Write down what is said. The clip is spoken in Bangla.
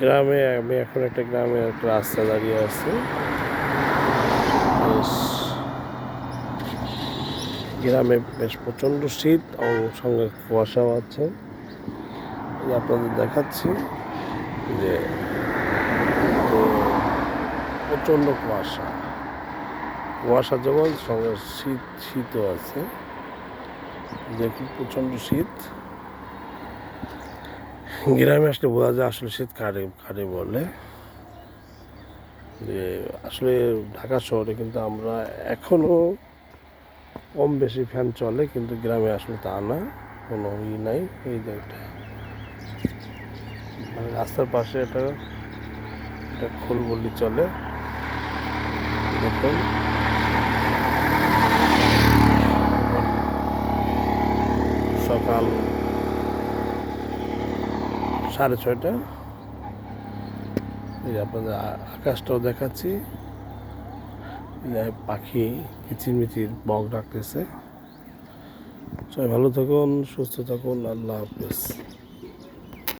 গ্রামে, আমি এখন একটা গ্রামে একটা রাস্তা দাঁড়িয়ে আছি। বেশ, গ্রামে বেশ প্রচণ্ড শীত এবং সঙ্গে কুয়াশাও আছে। আপনাদের দেখাচ্ছি যে প্রচণ্ড কুয়াশা। কুয়াশা যেমন সঙ্গে শীত, শীতও আছে। দেখুন, প্রচণ্ড শীত। গ্রামে আসলে বোঝা যায় আসলে শীত কারে কারে বলে। যে আসলে ঢাকা শহরে কিন্তু আমরা এখনও কম বেশি ফ্যান চলে, কিন্তু গ্রামে আসলে তা না, কোনো ই নাই, এই যে একটা মানে রাস্তার পাশে একটা একটা খোল বললি চলে। দেখুন। সকাল সাড়ে ছয়টা। আপনাদের আকাশটাও দেখাচ্ছি। পাখি কিচিরমিচির বক ডাকতেছে। সবাই ভালো থাকুন, সুস্থ থাকুন, আল্লাহ হাফেজ।